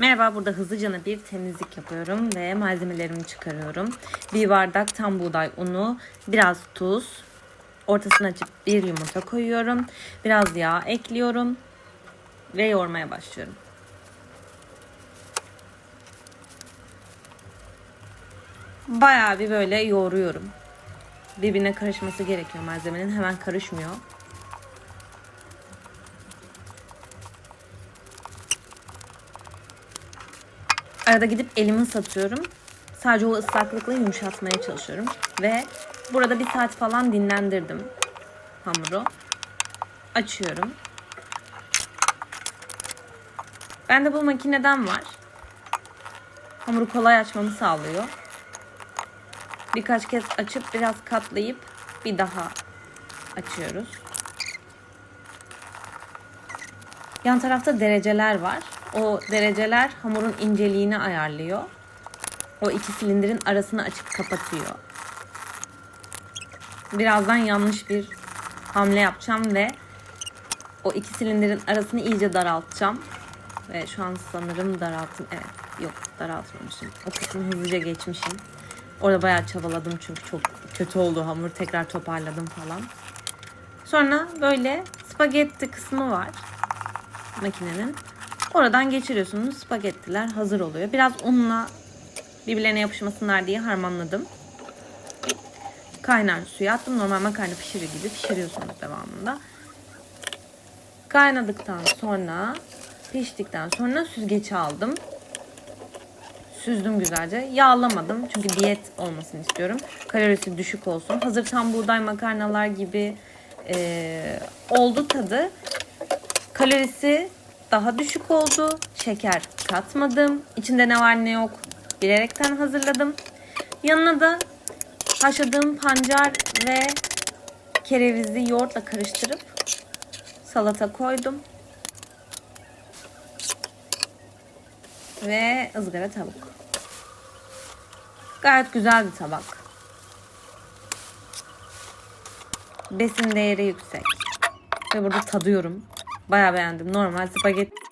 Merhaba, burada hızlıca bir temizlik yapıyorum ve malzemelerimi çıkarıyorum. Bir bardak tam buğday unu, biraz tuz, ortasını açıp bir yumurta koyuyorum. Biraz yağ ekliyorum ve yoğurmaya başlıyorum. Bayağı bir böyle yoğuruyorum. Birbirine karışması gerekiyor malzemenin. Hemen karışmıyor. Arada gidip elimi ıslatıyorum. Sadece o ıslaklıkla yumuşatmaya çalışıyorum. Ve burada bir saat falan dinlendirdim hamuru. Açıyorum. Bende bu makineden var. Hamuru kolay açmamı sağlıyor. Birkaç kez açıp biraz katlayıp bir daha açıyoruz. Yan tarafta dereceler var. O dereceler hamurun inceliğini ayarlıyor. O iki silindirin arasını açıp kapatıyor. Birazdan yanlış bir hamle yapacağım ve o iki silindirin arasını iyice daraltacağım. Ve şu an sanırım daralttım. Evet yok daraltmamışım. O kısmı hızlıca geçmişim. Orada bayağı çabaladım çünkü çok kötü oldu hamur. Tekrar toparladım falan. Sonra böyle spagetti kısmı var makinenin. Oradan geçiriyorsunuz. Spagettiler hazır oluyor. Biraz unla birbirlerine yapışmasınlar diye harmanladım. Kaynar suya attım. Normal makarna pişirir gibi pişiriyorsunuz devamında. Kaynadıktan sonra piştikten sonra süzgeci aldım. Süzdüm güzelce. Yağlamadım çünkü diyet olmasını istiyorum. Kalorisi düşük olsun. Hazır tam buğday makarnalar gibi e, oldu tadı. Kalorisi daha düşük oldu. Şeker katmadım. İçinde ne var ne yok bilerekten hazırladım. Yanına da haşladığım pancar ve kerevizi yoğurtla karıştırıp salata koydum. Ve ızgara tavuk. Gayet güzel bir tabak. Besin değeri yüksek. Ve burada tadıyorum. Bayağı beğendim. Normal spagetti